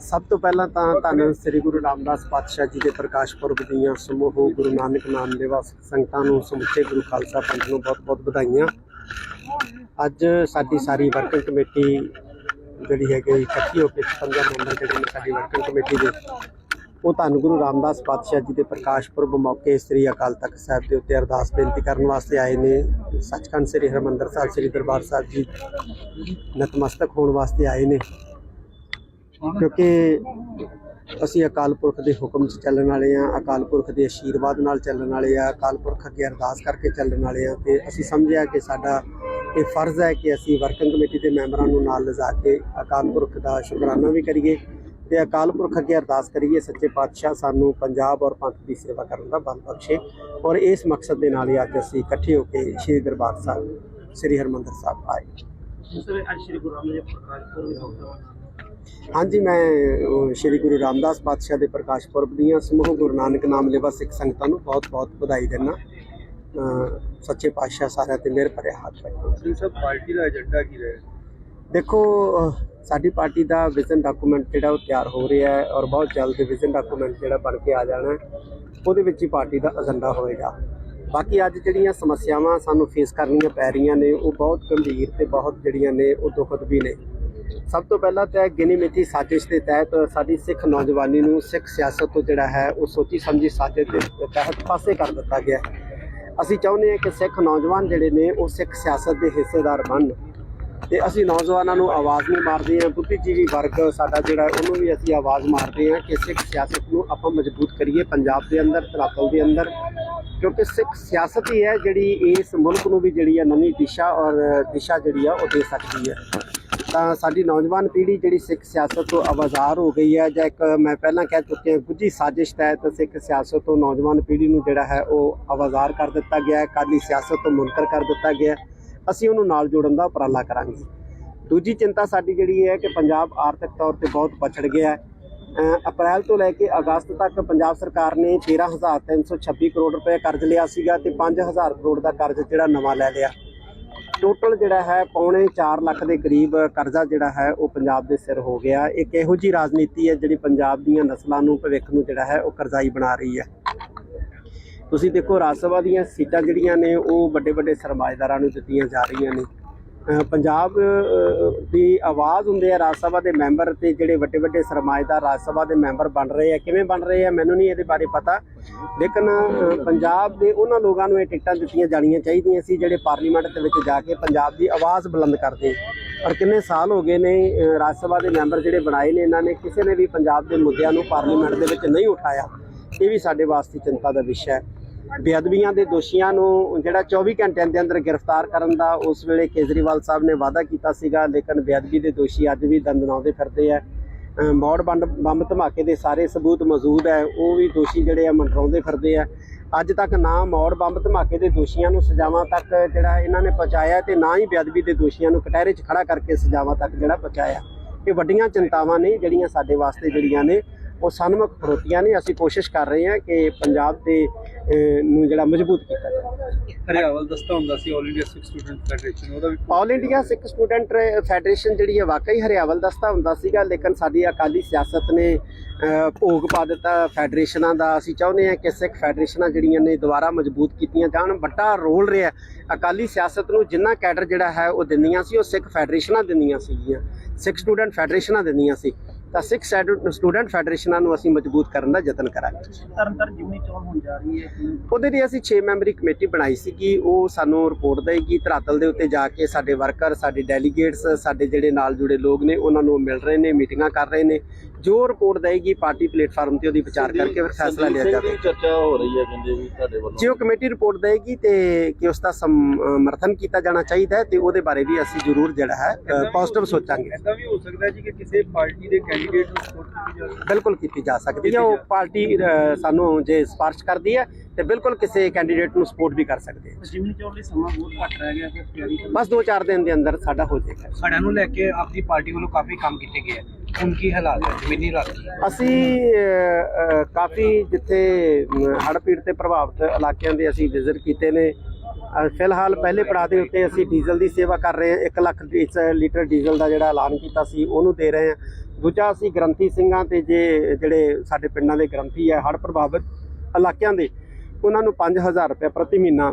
ਸਭ ਤੋਂ ਪਹਿਲਾਂ ਤਾਂ ਧੰਨ ਸ੍ਰੀ ਗੁਰੂ ਰਾਮਦਾਸ ਪਾਤਸ਼ਾਹ ਜੀ ਦੇ ਪ੍ਰਕਾਸ਼ ਪੁਰਬ ਦੀਆਂ ਸਮੂਹ ਗੁਰੂ ਨਾਨਕ ਨਾਮ ਲੈਵਾ ਸੰਗਤਾਂ ਨੂੰ ਸਮੁੱਚੇ ਗੁਰੂ ਖਾਲਸਾ ਪੰਥ ਨੂੰ ਬਹੁਤ-ਬਹੁਤ ਵਧਾਈਆਂ। ਅੱਜ ਸਾਡੀ ਸਾਰੀ ਵਰਕਿੰਗ ਕਮੇਟੀ ਜਿਹੜੀ ਹੈਗੀ ਇਕੱਠੀ ਹੋ ਕੇ ਪੰਜਾਂ ਮੈਂਬਰ ਜਿਹੜੇ ਨੇ ਸਾਡੀ ਵਰਕਿੰਗ ਕਮੇਟੀ ਦੇ ਉਹ ਧੰਨ ਗੁਰੂ ਰਾਮਦਾਸ ਪਾਤਸ਼ਾਹ ਜੀ ਦੇ ਪ੍ਰਕਾਸ਼ ਪੁਰਬ ਮੌਕੇ ਸ੍ਰੀ ਅਕਾਲ ਤਖਤ ਸਾਹਿਬ ਦੇ ਉੱਤੇ ਅਰਦਾਸ ਬੇਨਤੀ ਕਰਨ ਵਾਸਤੇ ਆਏ ਨੇ। ਸੱਚਖੰਡ ਸ੍ਰੀ ਹਰਿਮੰਦਰ ਸਾਹਿਬ ਸ੍ਰੀ ਦਰਬਾਰ ਸਾਹਿਬ ਜੀ ਨਤਮਸਤਕ ਹੋਣ ਵਾਸਤੇ ਆਏ ਨੇ। ਕਿਉਂਕਿ ਅਸੀਂ ਅਕਾਲ ਪੁਰਖ ਦੇ ਹੁਕਮ 'ਚ ਚੱਲਣ ਵਾਲੇ ਆ ਅਕਾਲ ਪੁਰਖ ਦੇ ਆਸ਼ੀਰਵਾਦ ਨਾਲ ਚੱਲਣ ਵਾਲੇ ਆ ਅਕਾਲ ਪੁਰਖ ਅੱਗੇ ਅਰਦਾਸ ਕਰਕੇ ਚੱਲਣ ਵਾਲੇ ਆ ਤੇ ਅਸੀਂ ਸਮਝਿਆ ਕਿ ਸਾਡਾ ਇਹ ਫਰਜ਼ ਹੈ ਕਿ ਅਸੀਂ ਵਰਕਿੰਗ ਕਮੇਟੀ ਦੇ ਮੈਂਬਰਾਂ ਨੂੰ ਨਾਲ ਲਿਜਾ ਕੇ ਅਕਾਲ ਪੁਰਖ ਦਾ ਸ਼ੁਕਰਾਨਾ ਵੀ ਕਰੀਏ ਤੇ ਅਕਾਲ ਪੁਰਖ ਅੱਗੇ ਅਰਦਾਸ ਕਰੀਏ, ਸੱਚੇ ਪਾਤਸ਼ਾਹ ਸਾਨੂੰ ਪੰਜਾਬ ਔਰ ਪੰਥ ਦੀ ਸੇਵਾ ਕਰਨ ਦਾ ਬਲ ਬਖਸ਼ੇ ਔਰ ਇਸ ਮਕਸਦ ਦੇ ਨਾਲ ਹੀ ਅੱਜ ਅਸੀਂ ਇਕੱਠੇ ਹੋ ਕੇ ਸ੍ਰੀ ਦਰਬਾਰ ਸਾਹਿਬ, ਸ੍ਰੀ ਹਰਿਮੰਦਰ ਸਾਹਿਬ ਆਏ। ਸਰ, ਅੱਜ ਸ਼੍ਰੀ ਗੁਰੂ ਰਾਮਦਾਸ ਜੀ ਪ੍ਰਕਾਸ਼ ਹਾਂਜੀ ਮੈਂ ਸ਼੍ਰੀ ਗੁਰੂ ਰਾਮਦਾਸ ਪਾਤਸ਼ਾਹ ਦੇ ਪ੍ਰਕਾਸ਼ ਪੁਰਬ ਦੀਆਂ ਸਮੂਹ ਗੁਰੂ ਨਾਨਕ ਨਾਮ ਲੈਵਾ ਸਿੱਖ ਸੰਗਤਾਂ ਨੂੰ ਬਹੁਤ-ਬਹੁਤ ਵਧਾਈ ਦਿੰਦਾ। ਸੱਚੇ ਪਾਤਸ਼ਾਹ ਸਾਰਿਆਂ ਤੇ ਮਿਹਰ ਭਰਿਆ ਹੱਥ ਰੱਖੋ। ਸਿੰਘ ਸਾਹਿਬ ਪਾਰਟੀ ਦਾ ਏਜੰਡਾ ਕੀ ਰਹੇ? ਦੇਖੋ ਸਾਡੀ ਪਾਰਟੀ ਦਾ ਵਿਜ਼ਨ ਡਾਕੂਮੈਂਟ ਜਿਹੜਾ ਉਹ ਤਿਆਰ ਹੋ ਰਿਹਾ ਹੈ ਔਰ ਬਹੁਤ ਜਲਦ ਵਿਜ਼ਨ ਡਾਕੂਮੈਂਟ ਜਿਹੜਾ ਬਣ ਕੇ ਆ ਜਾਣਾ ਉਹਦੇ ਵਿੱਚ ਹੀ ਪਾਰਟੀ ਦਾ ਏਜੰਡਾ ਹੋਏਗਾ। ਬਾਕੀ ਅੱਜ ਜਿਹੜੀਆਂ ਸਮੱਸਿਆਵਾਂ ਸਾਨੂੰ ਫੇਸ ਕਰਨੀਆਂ ਪੈ ਰਹੀਆਂ ਨੇ ਉਹ ਬਹੁਤ ਗੰਭੀਰ ਤੇ ਬਹੁਤ ਜਿਹੜੀਆਂ ਨੇ ਉਹ ਦੁਖਦ ਵੀ ਨੇ। ਸਭ ਤੋਂ ਪਹਿਲਾਂ ਤਾਂ ਗਿਨੀ ਮਿੱਥੀ ਸਾਜ਼ਿਸ਼ ਦੇ ਤਹਿਤ ਸਾਡੀ ਸਿੱਖ ਨੌਜਵਾਨੀ ਨੂੰ ਸਿੱਖ ਸਿਆਸਤ ਤੋਂ ਜਿਹੜਾ ਹੈ ਉਹ ਸੋਚੀ ਸਮਝੀ ਸਾਜ਼ਿਸ਼ ਦੇ ਤਹਿਤ ਪਾਸੇ ਕਰ ਦਿੱਤਾ ਗਿਆ ਅਸੀਂ ਚਾਹੁੰਦੇ ਹਾਂ ਕਿ ਸਿੱਖ ਨੌਜਵਾਨ ਜਿਹੜੇ ਨੇ ਉਹ ਸਿੱਖ ਸਿਆਸਤ ਦੇ ਹਿੱਸੇਦਾਰ ਬਣਨ ਤੇ ਅਸੀਂ ਨੌਜਵਾਨਾਂ ਨੂੰ ਆਵਾਜ਼ ਨਹੀਂ ਮਾਰਦੇ ਹਾਂ। ਬੁੱਧੀਜੀਵੀ ਵਰਗ ਸਾਡਾ ਜਿਹੜਾ ਉਹਨੂੰ ਵੀ ਅਸੀਂ ਆਵਾਜ਼ ਮਾਰਦੇ ਹਾਂ ਕਿ ਸਿੱਖ ਸਿਆਸਤ ਨੂੰ ਆਪਾਂ ਮਜ਼ਬੂਤ ਕਰੀਏ ਪੰਜਾਬ ਦੇ ਅੰਦਰ, ਧਰਾਤਲ ਦੇ ਅੰਦਰ, ਕਿਉਂਕਿ ਸਿੱਖ ਸਿਆਸਤ ਹੀ ਹੈ ਜਿਹੜੀ ਇਸ ਮੁਲਕ ਨੂੰ ਵੀ ਜਿਹੜੀ ਆ ਨਵੀਂ ਦਿਸ਼ਾ ਔਰ ਦਿਸ਼ਾ ਜਿਹੜੀ ਆ ਉਹ ਦੇ ਸਕਦੀ ਹੈ। ਤਾਂ ਸਾਡੀ ਨੌਜਵਾਨ ਪੀੜ੍ਹੀ ਜਿਹੜੀ ਸਿੱਖ ਸਿਆਸਤ ਤੋਂ ਆਵਾਜ਼ਾਰ ਹੋ ਗਈ ਹੈ ਜਾਂ ਇੱਕ ਮੈਂ ਪਹਿਲਾਂ ਕਹਿ ਚੁੱਕਿਆ ਗੁੱਝੀ ਸਾਜ਼ਿਸ਼ ਤਹਿਤ ਸਿੱਖ ਸਿਆਸਤ ਤੋਂ ਨੌਜਵਾਨ ਪੀੜ੍ਹੀ ਨੂੰ ਜਿਹੜਾ ਹੈ ਉਹ ਆਵਾਜ਼ਾਰ ਕਰ ਦਿੱਤਾ ਗਿਆ ਹੈ ਕਾਲੀ ਸਿਆਸਤ ਤੋਂ ਮੁਨਕਰ ਕਰ ਦਿੱਤਾ ਗਿਆ ਅਸੀਂ ਉਹਨੂੰ ਨਾਲ ਜੋੜਨ ਦਾ ਉਪਰਾਲਾ ਕਰਾਂਗੇ। ਦੂਜੀ ਚਿੰਤਾ ਸਾਡੀ ਜਿਹੜੀ ਹੈ ਕਿ ਪੰਜਾਬ ਆਰਥਿਕ ਤੌਰ ਤੇ ਬਹੁਤ ਪਛੜ ਗਿਆ ਹੈ। ਅਪ੍ਰੈਲ ਤੋਂ ਲੈ ਕੇ ਅਗਸਤ ਤੱਕ ਪੰਜਾਬ ਸਰਕਾਰ ਨੇ 13326 ਕਰੋੜ ਰੁਪਏ ਕਰਜ਼ ਲਿਆ ਸੀਗਾ ਤੇ 5000 ਕਰੋੜ ਦਾ ਕਰਜ਼ ਜਿਹੜਾ ਨਵਾਂ ਲੈ ਲਿਆ। ਟੋਟਲ ਜਿਹੜਾ ਹੈ ਪੌਣੇ 4 ਲੱਖ ਦੇ ਕਰੀਬ ਕਰਜ਼ਾ ਜਿਹੜਾ ਹੈ ਉਹ ਪੰਜਾਬ ਦੇ ਸਿਰ ਹੋ ਗਿਆ। ਇੱਕ ਇਹੋ ਜੀ ਰਾਜਨੀਤੀ ਹੈ ਜਿਹੜੀ ਪੰਜਾਬ ਦੀਆਂ ਨਸਲਾਂ ਨੂੰ, ਭਵਿੱਖ ਨੂੰ ਜਿਹੜਾ ਹੈ ਉਹ ਕਰਜ਼ਾਈ ਬਣਾ ਰਹੀ ਹੈ। ਤੁਸੀਂ ਦੇਖੋ ਰਾਜ ਸਭਾ ਦੀਆਂ ਸੀਟਾਂ ਜਿਹੜੀਆਂ ਨੇ, ਉਹ ਵੱਡੇ ਵੱਡੇ ਸਰਮਾਏਦਾਰਾਂ ਨੂੰ ਦਿੱਤੀਆਂ ਜਾ ਰਹੀਆਂ ਨੇ। ਪੰਜਾਬ ਦੀ ਆਵਾਜ਼ ਹੁੰਦੇ ਆ ਰਾਜ ਸਭਾ ਦੇ ਮੈਂਬਰ ਤੇ ਜਿਹੜੇ ਵੱਡੇ ਵੱਡੇ ਸਰਮਾਏਦਾਰ ਰਾਜ ਸਭਾ ਦੇ ਮੈਂਬਰ ਬਣ ਰਹੇ ਆ। ਕਿਵੇਂ ਬਣ ਰਹੇ ਆ, ਮੈਨੂੰ ਨਹੀਂ ਇਹਦੇ ਬਾਰੇ ਪਤਾ। ਲੇਕਿਨ ਪੰਜਾਬ ਦੇ ਉਹਨਾਂ ਲੋਕਾਂ ਨੂੰ ਇਹ ਟਿਕਟਾਂ ਦਿੱਤੀਆਂ ਜਾਣੀਆਂ ਚਾਹੀਦੀਆਂ ਸੀ ਜਿਹੜੇ ਪਾਰਲੀਮੈਂਟ ਦੇ ਵਿੱਚ ਜਾ ਕੇ ਪੰਜਾਬ ਦੀ ਆਵਾਜ਼ ਬੁਲੰਦ ਕਰਦੇ ਔਰ ਕਿੰਨੇ ਸਾਲ ਹੋ ਗਏ ਨੇ ਰਾਜ ਸਭਾ ਦੇ ਮੈਂਬਰ ਜਿਹੜੇ ਬਣਾਏ ਨੇ, ਇਹਨਾਂ ਨੇ ਕਿਸੇ ਨੇ ਵੀ ਪੰਜਾਬ ਦੇ ਮੁੱਦਿਆਂ ਨੂੰ ਪਾਰਲੀਮੈਂਟ ਦੇ ਵਿੱਚ ਨਹੀਂ ਉਠਾਇਆ। ਇਹ ਵੀ ਸਾਡੇ ਵਾਸਤੇ ਚਿੰਤਾ ਦਾ ਵਿਸ਼ਾ ਹੈ। ਬੇਅਦਬੀਆਂ ਦੇ ਦੋਸ਼ੀਆਂ ਨੂੰ ਜਿਹੜਾ 24 ਘੰਟਿਆਂ ਦੇ ਅੰਦਰ ਗ੍ਰਿਫਤਾਰ ਕਰਨ ਦਾ ਉਸ ਵੇਲੇ ਕੇਜਰੀਵਾਲ ਸਾਹਿਬ ਨੇ ਵਾਅਦਾ ਕੀਤਾ ਸੀਗਾ, ਲੇਕਿਨ ਬੇਅਦਬੀ ਦੇ ਦੋਸ਼ੀ ਅੱਜ ਵੀ ਦੰਦਨਾਉਂਦੇ ਫਿਰਦੇ ਆ। ਮੌੜ ਬੰਬ ਬੰਬ ਧਮਾਕੇ ਦੇ ਸਾਰੇ ਸਬੂਤ ਮੌਜੂਦ ਹੈ ਉਹ ਵੀ ਦੋਸ਼ੀ ਜਿਹੜੇ ਆ ਮੰਡਰਾਉਂਦੇ ਫਿਰਦੇ ਆ। ਅੱਜ ਤੱਕ ਨਾ ਮੌੜ ਬੰਬ ਧਮਾਕੇ ਦੇ ਦੋਸ਼ੀਆਂ ਨੂੰ ਸਜ਼ਾਵਾਂ ਤੱਕ ਜਿਹੜਾ ਇਹਨਾਂ ਨੇ ਪਹੁੰਚਾਇਆ ਤੇ ਨਾ ਹੀ ਬੇਅਦਬੀ ਦੇ ਦੋਸ਼ੀਆਂ ਨੂੰ ਕਟਹਿਰੇ 'ਚ ਖੜਾ ਕਰਕੇ ਸਜ਼ਾਵਾਂ ਤੱਕ ਜਿਹੜਾ ਪਹੁੰਚਾਇਆ। ਇਹ ਵੱਡੀਆਂ ਚਿੰਤਾਵਾਂ ਨੇ ਜਿਹੜੀਆਂ ਸਾਡੇ ਵਾਸਤੇ ਜਿਹੜੀਆਂ ਨੇ। ਉਹ ਸਨਮੁਖ ਖੜੋਤੀਆਂ ਨੇ ਅਸੀਂ ਕੋਸ਼ਿਸ਼ ਕਰ ਰਹੇ ਹਾਂ ਕਿ ਪੰਜਾਬ ਦੇ ਨੂੰ ਜਿਹੜਾ ਮਜ਼ਬੂਤ ਕੀਤਾ ਜਾਵੇ। ਹਰਿਆਵਲ ਦਸਤਾ ਹੁੰਦਾ ਸੀ all India Sikh student federation ਉਹਦਾ ਵੀ all India Sikh student federation ਜਿਹੜੀ ਹੈ ਵਾਕਈ ਹਰਿਆਵਲ ਦਸਤਾ ਹੁੰਦਾ ਸੀਗਾ ਲੇਕਿਨ ਸਾਡੀ ਅਕਾਲੀ ਸਿਆਸਤ ਨੇ ਭੋਗ ਪਾ ਦਿੱਤਾ ਫੈਡਰੇਸ਼ਨਾਂ ਦਾ। ਅਸੀਂ ਚਾਹੁੰਦੇ ਹਾਂ ਕਿ ਸਿੱਖ ਫੈਡਰੇਸ਼ਨਾਂ ਜਿਹੜੀਆਂ ਨੇ ਦੁਬਾਰਾ ਮਜ਼ਬੂਤ ਕੀਤੀਆਂ ਜਾਣ। ਵੱਡਾ ਰੋਲ ਰਿਹਾ ਅਕਾਲੀ ਸਿਆਸਤ ਨੂੰ ਜਿੰਨਾ ਕੈਡਰ ਜਿਹੜਾ ਹੈ ਉਹ ਦਿੰਦੀਆਂ ਸੀ ਉਹ ਸਿੱਖ ਫੈਡਰੇਸ਼ਨਾਂ ਦਿੰਦੀਆਂ ਸੀਗੀਆਂ। ਸਿੱਖ ਸਟੂਡੈਂਟ ਫੈਡਰੇਸ਼ਨਾਂ ਦਿੰਦੀਆਂ ਸੀ। ਤਾਂ ਸਿੱਖ ਸਟੂਡੈਂਟ ਫੈਡਰੇਸ਼ਨਾਂ ਨੂੰ ਅਸੀਂ ਮਜ਼ਬੂਤ ਕਰਨ ਦਾ ਯਤਨ ਕਰਾਂਗੇ। ਤਰਨ ਤਰਨ ਜਿਮਨੀ ਚੋਣ ਹੋਣ ਜਾ ਰਹੀ ਹੈ ਉਹਦੇ ਲਈ ਅਸੀਂ 6 ਮੈਂਬਰੀ ਕਮੇਟੀ ਬਣਾਈ ਸੀਗੀ ਉਹ ਸਾਨੂੰ ਰਿਪੋਰਟ ਦੇਗੀ ਧਰਾਤਲ ਦੇ ਉੱਤੇ ਜਾ ਕੇ ਸਾਡੇ ਵਰਕਰ ਸਾਡੇ ਡੈਲੀਗੇਟਸ ਸਾਡੇ ਜਿਹੜੇ ਨਾਲ ਜੁੜੇ ਲੋਕ ਨੇ ਉਹਨਾਂ ਨੂੰ ਮਿਲ ਰਹੇ ਨੇ ਮੀਟਿੰਗਾਂ ਕਰ ਰਹੇ ਨੇ। ਜੋ ਰਿਪੋਰਟ ਦੇਗੀ ਪਾਰਟੀ ਪਲੇਟਫਾਰਮ ਤੇ ਉਹਦੀ ਵਿਚਾਰ ਕਰਕੇ ਫਿਰ ਫੈਸਲਾ ਲਿਆ ਜਾਵੇ ਚਰਚਾ ਹੋ ਰਹੀ ਹੈ ਕਹਿੰਦੇ ਵੀ ਤੁਹਾਡੇ ਵੱਲੋਂ। ਜੇ ਉਹ ਕਮੇਟੀ ਰਿਪੋਰਟ ਦੇਗੀ ਤੇ ਕਿ ਉਸ ਦਾ ਸਮਰਥਨ ਕੀਤਾ ਜਾਣਾ ਚਾਹੀਦਾ ਹੈ ਤੇ ਉਹਦੇ ਬਾਰੇ ਵੀ ਅਸੀਂ ਜ਼ਰੂਰ ਜਿਹੜਾ ਹੈ ਪੋਜ਼ਿਟਿਵ ਸੋਚਾਂਗੇ। ਐਦਾਂ ਵੀ ਹੋ ਸਕਦਾ ਹੈ ਜੀ ਕਿ ਕਿਸੇ ਪਾਰਟੀ ਦੇ ਕੈਂਡੀਡੇਟ ਨੂੰ ਸਪੋਰਟ ਕੀਤੀ ਜਾਵੇ। ਬਿਲਕੁਲ ਕੀਤੀ ਜਾ ਸਕਦੀ ਹੈ। ਉਹ ਪਾਰਟੀ ਸਾਨੂੰ ਜੇ ਸਿਫਾਰਿਸ਼ ਕਰਦੀ ਹੈ ਤੇ ਬਿਲਕੁਲ ਕਿਸੇ ਕੈਂਡੀਡੇਟ ਨੂੰ ਸਪੋਰਟ ਵੀ ਕਰ ਸਕਦੇ ਹਾਂ। ਜਿਮਨੀ ਚੋਣ ਲਈ ਸਮਾਂ ਬਹੁਤ ਘੱਟ ਰਹਿ ਗਿਆ ਫਿਰ ਤਿਆਰੀ। ਬਸ 2-4 ਦਿਨ ਦੇ ਅੰਦਰ ਸਾਡਾ ਹੋ ਜਾਏਗਾ। ਖੜਿਆਂ ਨੂੰ ਲੈ ਕੇ ਆਪਣੀ ਪਾਰਟੀ ਵੱਲੋਂ ਕਾਫੀ ਕੰਮ ਕੀਤੇ ਗਏ ਹੈ ਹੁਣ ਕੀ ਹਾਲਾਤ ਹੈ ਜ਼ਮੀਨੀ ਹਾਲਾਤ ਅਸੀਂ ਅ, ਅ, ਕਾਫੀ ਜਿੱਥੇ ਹੜ੍ਹ ਪੀੜਤ ਤੇ ਪ੍ਰਭਾਵਿਤ ਇਲਾਕਿਆਂ ਦੇ ਅਸੀਂ ਵਿਜ਼ਿਟ ਕੀਤੇ ਨੇ। ਅ, ਫਿਲਹਾਲ ਪਹਿਲੇ ਪੜਾਅ ਦੇ ਉੱਤੇ ਅਸੀਂ ਡੀਜ਼ਲ ਦੀ ਸੇਵਾ ਕਰ ਰਹੇ ਹਾਂ। 1 ਲੱਖ ਡੀ- ਲੀਟਰ ਡੀਜ਼ਲ ਦਾ ਜਿਹੜਾ ਐਲਾਨ ਕੀਤਾ ਸੀ ਉਹਨੂੰ ਦੇ ਰਹੇ ਹਾਂ। ਦੂਜਾ ਅਸੀਂ ਗ੍ਰੰਥੀ ਸਿੰਘਾਂ ਤੇ ਜੇ ਜਿਹੜੇ ਸਾਡੇ ਪਿੰਡਾਂ ਦੇ ਗ੍ਰੰਥੀ ਹੈ ਹੜ੍ਹ ਪ੍ਰਭਾਵਿਤ ਇਲਾਕਿਆਂ ਦੇ ਉਹਨਾਂ ਨੂੰ 5000 ਰੁਪਏ ਪ੍ਰਤੀ ਮਹੀਨਾ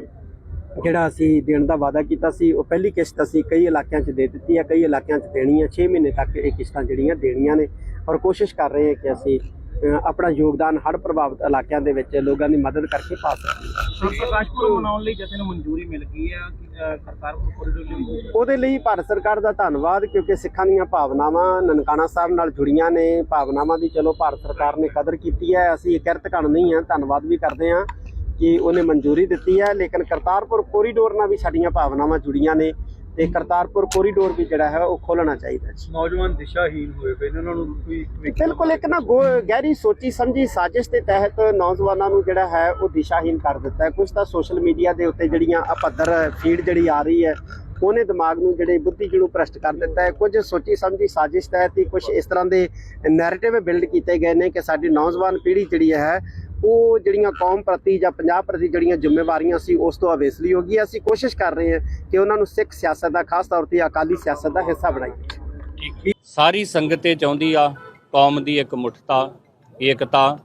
ਜਿਹੜਾ ਅਸੀਂ ਦੇਣ ਦਾ ਵਾਅਦਾ ਕੀਤਾ ਸੀ ਉਹ ਪਹਿਲੀ ਕਿਸ਼ਤ ਅਸੀਂ ਕਈ ਇਲਾਕਿਆਂ 'ਚ ਦੇ ਦਿੱਤੀ ਹੈ ਕਈ ਇਲਾਕਿਆਂ 'ਚ ਦੇਣੀ ਹੈ। 6 ਮਹੀਨੇ ਤੱਕ ਇਹ ਕਿਸ਼ਤਾਂ ਜਿਹੜੀਆਂ ਦੇਣੀਆਂ ਨੇ ਔਰ ਕੋਸ਼ਿਸ਼ ਕਰ ਰਹੇ ਹਾਂ ਕਿ ਅਸੀਂ ਆਪਣਾ ਯੋਗਦਾਨ ਹੜ੍ਹ ਪ੍ਰਭਾਵਿਤ ਇਲਾਕਿਆਂ ਦੇ ਵਿੱਚ ਲੋਕਾਂ ਦੀ ਮਦਦ ਕਰਕੇ ਪਾ ਸਕੀਏ। ਪ੍ਰਕਾਸ਼ ਪੁਰਬ ਮਨਾਉਣ ਲਈ ਨੂੰ ਮਨਜ਼ੂਰੀ ਮਿਲ ਗਈ ਹੈ ਕਰਤਾਰਪੁਰ ਕੋਰੀਡੋਰ ਲਈ ਉਹਦੇ ਲਈ ਭਾਰਤ ਸਰਕਾਰ ਦਾ ਧੰਨਵਾਦ ਕਿਉਂਕਿ ਸਿੱਖਾਂ ਦੀਆਂ ਭਾਵਨਾਵਾਂ ਨਨਕਾਣਾ ਸਾਹਿਬ ਨਾਲ ਜੁੜੀਆਂ ਨੇ। ਭਾਵਨਾਵਾਂ ਦੀ ਚਲੋ ਭਾਰਤ ਸਰਕਾਰ ਨੇ ਕਦਰ ਕੀਤੀ ਹੈ। ਅਸੀਂ ਕਿਰਤ ਘਣ ਨਹੀਂ ਹਾਂ। ਧੰਨਵਾਦ ਵੀ ਕਰਦੇ ਹਾਂ। ਕਿ ਉਹਨੇ ਮਨਜ਼ੂਰੀ ਦਿੱਤੀ ਹੈ ਲੇਕਿਨ ਕਰਤਾਰਪੁਰ ਕੋਰੀਡੋਰ ਨਾਲ ਵੀ ਸਾਡੀਆਂ ਭਾਵਨਾਵਾਂ ਜੁੜੀਆਂ ਨੇ ਤੇ ਕਰਤਾਰਪੁਰ ਕੋਰੀਡੋਰ ਵੀ ਜਿਹੜਾ ਹੈ ਉਹ ਖੋਲਣਾ ਚਾਹੀਦਾ ਜੀ ਨੌਜਵਾਨ ਦਿਸ਼ਾਹੀਨ ਹੋਏ ਪਏ ਨੇ ਉਹਨਾਂ ਨੂੰ ਕੋਈ ਬਿਲਕੁਲ ਇੱਕ ਨਾ ਗਹਿਰੀ ਸੋਚੀ ਸਮਝੀ ਸਾਜ਼ਿਸ਼ ਦੇ ਤਹਿਤ ਨੌਜਵਾਨਾਂ ਨੂੰ ਜਿਹੜਾ ਹੈ ਉਹ ਦਿਸ਼ਾਹੀਨ ਕਰ ਦਿੱਤਾ ਹੈ। ਕੁਝ ਤਾਂ ਸੋਸ਼ਲ ਮੀਡੀਆ ਦੇ ਉੱਤੇ ਜਿਹੜੀਆਂ ਅਪੱਧਰ ਫੀਡ ਜਿਹੜੀ ਆ ਰਹੀ ਹੈ ਉਹਨੇ ਦਿਮਾਗ ਨੂੰ ਜਿਹੜੇ ਬੁੱਧੀ ਜਿਹਨੂੰ ਭ੍ਰਸ਼ਟ ਕਰ ਦਿੱਤਾ ਹੈ। ਕੁਝ ਸੋਚੀ ਸਮਝੀ ਸਾਜ਼ਿਸ਼ ਤਹਿਤ ਹੀ ਕੁਝ ਇਸ ਤਰ੍ਹਾਂ ਦੇ ਨੈਰੇਟਿਵ ਬਿਲਡ ਕੀਤੇ ਗਏ ਨੇ ਕਿ ਸਾਡੀ ਨੌਜਵਾਨ ਪੀੜ੍ਹੀ ਜਿਹੜੀ ਹੈ ਉਹ ਜਿਹੜੀਆਂ ਕੌਮ ਪ੍ਰਤੀ ਜਾਂ ਪੰਜਾਬ ਪ੍ਰਤੀ ਜਿਹੜੀਆਂ ਜ਼ਿੰਮੇਵਾਰੀਆਂ ਸੀ, ਉਸ ਤੋਂ ਅਵੇਸਲੀ ਹੋ ਗਈ ਅਸੀਂ ਕੋਸ਼ਿਸ਼ ਕਰ ਰਹੇ ਹਾਂ ਕਿ ਉਹਨਾਂ ਨੂੰ ਸਿੱਖ ਸਿਆਸਤ ਦਾ, ਖਾਸ ਤੌਰ ਤੇ ਅਕਾਲੀ ਸਿਆਸਤ ਦਾ ਹਿੱਸਾ ਬਣਾਈਏ। ਸਾਰੀ ਸੰਗਤ ਇਹ ਚਾਹੁੰਦੀ ਆ, ਕੌਮ ਦੀ ਇੱਕ ਮੁੱਠਤਾ, ਏਕਤਾ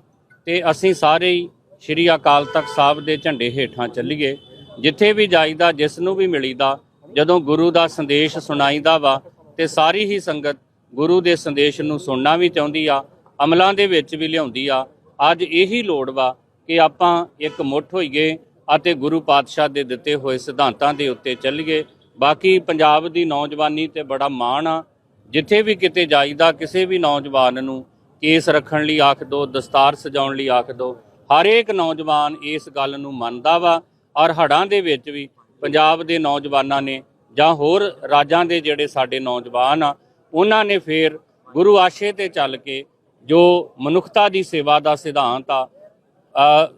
ਤੇ ਅਸੀਂ ਸਾਰੇ ਹੀ ਸ਼੍ਰੀ ਅਕਾਲ ਤਖਤ ਸਾਹਿਬ ਦੇ ਝੰਡੇ ਹੇਠਾਂ ਚੱਲੀਏ। ਜਿੱਥੇ ਵੀ ਜਾਈਦਾ, ਜਿਸ ਨੂੰ ਵੀ ਮਿਲੀਦਾ, ਜਦੋਂ ਗੁਰੂ ਦਾ ਸੰਦੇਸ਼ ਸੁਣਾਈਦਾ ਵਾ ਤੇ ਸਾਰੀ ਹੀ ਸੰਗਤ ਗੁਰੂ ਦੇ ਸੰਦੇਸ਼ ਨੂੰ ਸੁਣਨਾ ਵੀ ਚਾਹੁੰਦੀ ਆ, ਅਮਲਾਂ ਦੇ ਵਿੱਚ ਵੀ ਲਿਆਉਂਦੀ ਆ ਅੱਜ ਇਹੀ ਲੋੜ ਵਾ ਕਿ ਆਪਾਂ ਇੱਕ ਮੁੱਠ ਹੋਈਏ ਅਤੇ ਗੁਰੂ ਪਾਤਸ਼ਾਹ ਦੇ ਦਿੱਤੇ ਹੋਏ ਸਿਧਾਂਤਾਂ ਦੇ ਉੱਤੇ ਚੱਲੀਏ। ਬਾਕੀ ਪੰਜਾਬ ਦੀ ਨੌਜਵਾਨੀ ਤੇ ਬੜਾ ਮਾਣ ਆ। ਜਿੱਥੇ ਵੀ ਕਿਤੇ ਜਾਈਦਾ, ਕਿਸੇ ਵੀ ਨੌਜਵਾਨ ਨੂੰ ਕੇਸ ਰੱਖਣ ਲਈ ਆਖ ਦੋ, ਦਸਤਾਰ ਸਜਾਉਣ ਲਈ ਆਖ ਦੋ ਹਰੇਕ ਨੌਜਵਾਨ ਇਸ ਗੱਲ ਨੂੰ ਮੰਨਦਾ ਵਾ ਔਰ ਹੜਾਂ ਦੇ ਵਿੱਚ ਵੀ ਪੰਜਾਬ ਦੇ ਨੌਜਵਾਨਾਂ ਨੇ ਜਾਂ ਹੋਰ ਰਾਜਾਂ ਦੇ ਜਿਹੜੇ ਸਾਡੇ ਨੌਜਵਾਨ ਆ, ਉਹਨਾਂ ਨੇ ਫੇਰ ਗੁਰੂ ਆਸ਼ੇ ਤੇ ਚੱਲ ਕੇ ਜੋ ਮਨੁੱਖਤਾ ਦੀ ਸੇਵਾ ਦਾ ਸਿਧਾਂਤ ਆ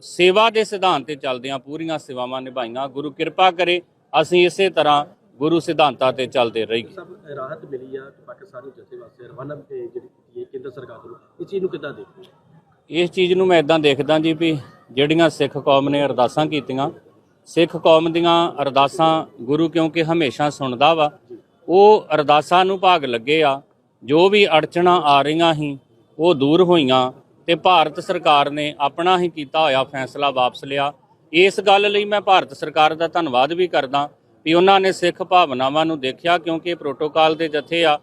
ਸੇਵਾ ਦੇ ਸਿਧਾਂਤ ਤੇ ਚੱਲਦਿਆਂ ਪੂਰੀਆਂ ਸੇਵਾਵਾਂ ਨਿਭਾਈਆਂ ਗੁਰੂ ਕਿਰਪਾ ਕਰੇ ਅਸੀਂ ਇਸੇ ਤਰ੍ਹਾਂ ਗੁਰੂ ਸਿਧਾਂਤਾਂ ਤੇ ਚੱਲਦੇ ਰਹੀਏ। ਸਭ ਰਾਹਤ ਮਿਲੀ ਆ ਪਾਕਿਸਤਾਨੀ ਜਥੇ ਵਾਸਤੇ ਰਵਾਨਾ ਜਿਹੜੀ ਕੀਤੀ ਹੈ ਕੇਂਦਰ ਸਰਕਾਰ ਵੱਲੋਂ। ਇਸ ਚੀਜ਼ ਨੂੰ ਕਿੱਦਾਂ ਦੇਖਦੇ ਇਸ ਚੀਜ਼ ਨੂੰ ਮੈਂ ਇਦਾਂ ਦੇਖਦਾ ਜੀ ਵੀ ਜਿਹੜੀਆਂ ਸਿੱਖ ਕੌਮ ਨੇ ਅਰਦਾਸਾਂ ਕੀਤੀਆਂ ਸਿੱਖ ਕੌਮ ਦੀਆਂ ਅਰਦਾਸਾਂ ਗੁਰੂ ਕਿਉਂਕਿ ਹਮੇਸ਼ਾ ਸੁਣਦਾ ਵਾ ਉਹ ਅਰਦਾਸਾਂ ਨੂੰ ਭਾਗ ਲੱਗੇ ਆ ਜੋ ਵੀ ਅੜਚਣਾ ਆ ਰਹੀਆਂ ਸੀ ਉਹ ਦੂਰ ਹੋਈਆਂ ਤੇ ਭਾਰਤ ਸਰਕਾਰ ਨੇ ਆਪਣਾ ਹੀ ਕੀਤਾ ਹੋਇਆ ਫੈਸਲਾ ਵਾਪਸ ਲਿਆ। ਇਸ ਗੱਲ ਲਈ ਮੈਂ ਭਾਰਤ ਸਰਕਾਰ ਦਾ ਧੰਨਵਾਦ ਵੀ ਕਰਦਾ ਵੀ ਉਹਨਾਂ ਨੇ ਸਿੱਖ ਭਾਵਨਾਵਾਂ ਨੂੰ ਦੇਖਿਆ ਕਿਉਂਕਿ ਇਹ ਪ੍ਰੋਟੋਕਾਲ ਦੇ ਜਥੇ ਆ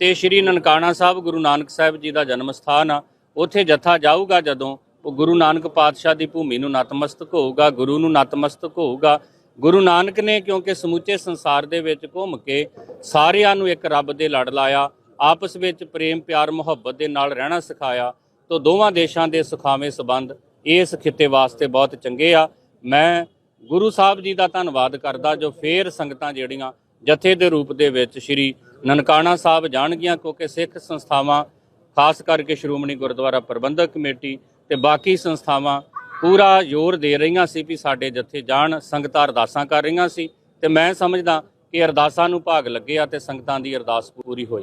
ਤੇ ਸ਼੍ਰੀ ਨਨਕਾਣਾ ਸਾਹਿਬ ਗੁਰੂ ਨਾਨਕ ਸਾਹਿਬ ਜੀ ਦਾ ਜਨਮ ਸਥਾਨ ਆ। ਉੱਥੇ ਜਥਾ ਜਾਊਗਾ ਜਦੋਂ ਉਹ ਗੁਰੂ ਨਾਨਕ ਪਾਤਸ਼ਾਹ ਦੀ ਭੂਮੀ ਨੂੰ ਨਤਮਸਤਕ ਹੋਊਗਾ, ਗੁਰੂ ਨੂੰ ਨਤਮਸਤਕ ਹੋਊਗਾ। ਗੁਰੂ ਨਾਨਕ ਨੇ ਕਿਉਂਕਿ ਸਮੁੱਚੇ ਸੰਸਾਰ ਦੇ ਵਿੱਚ ਘੁੰਮ ਕੇ ਸਾਰਿਆਂ ਨੂੰ ਇੱਕ ਰੱਬ ਦੇ ਲੜ ਲਾਇਆ। ਆਪਸ ਵਿੱਚ ਪ੍ਰੇਮ, ਪਿਆਰ, ਮੁਹੱਬਤ ਦੇ ਨਾਲ ਰਹਿਣਾ ਸਿਖਾਇਆ ਤੋਂ ਦੋਵਾਂ ਦੇਸ਼ਾਂ ਦੇ ਸੁਖਾਵੇਂ ਸਬੰਧ ਇਸ ਖਿੱਤੇ ਵਾਸਤੇ ਬਹੁਤ ਚੰਗੇ ਆ। ਮੈਂ ਗੁਰੂ ਸਾਹਿਬ ਜੀ ਦਾ ਧੰਨਵਾਦ ਕਰਦਾ ਜੋ ਫੇਰ ਸੰਗਤਾਂ ਜਿਹੜੀਆਂ ਜਥੇ ਦੇ ਰੂਪ ਦੇ ਵਿੱਚ ਸ਼੍ਰੀ ਨਨਕਾਣਾ ਸਾਹਿਬ ਜਾਣਗੀਆਂ, ਕਿਉਂਕਿ ਸਿੱਖ ਸੰਸਥਾਵਾਂ, ਖਾਸ ਕਰਕੇ ਸ਼੍ਰੋਮਣੀ ਗੁਰਦੁਆਰਾ ਪ੍ਰਬੰਧਕ ਕਮੇਟੀ ਤੇ ਬਾਕੀ ਸੰਸਥਾਵਾਂ ਪੂਰਾ ਜ਼ੋਰ ਦੇ ਰਹੀਆਂ ਸੀ ਵੀ ਸਾਡੇ ਜਥੇ ਜਾਣ, ਸੰਗਤਾਂ ਅਰਦਾਸਾਂ ਕਰ ਰਹੀਆਂ ਸੀ ਤੇ ਮੈਂ ਸਮਝਦਾ ਕਿ ਅਰਦਾਸਾਂ ਨੂੰ ਭਾਗ ਲੱਗਿਆ ਤੇ ਸੰਗਤਾਂ ਦੀ ਅਰਦਾਸ ਪੂਰੀ ਹੋਈ।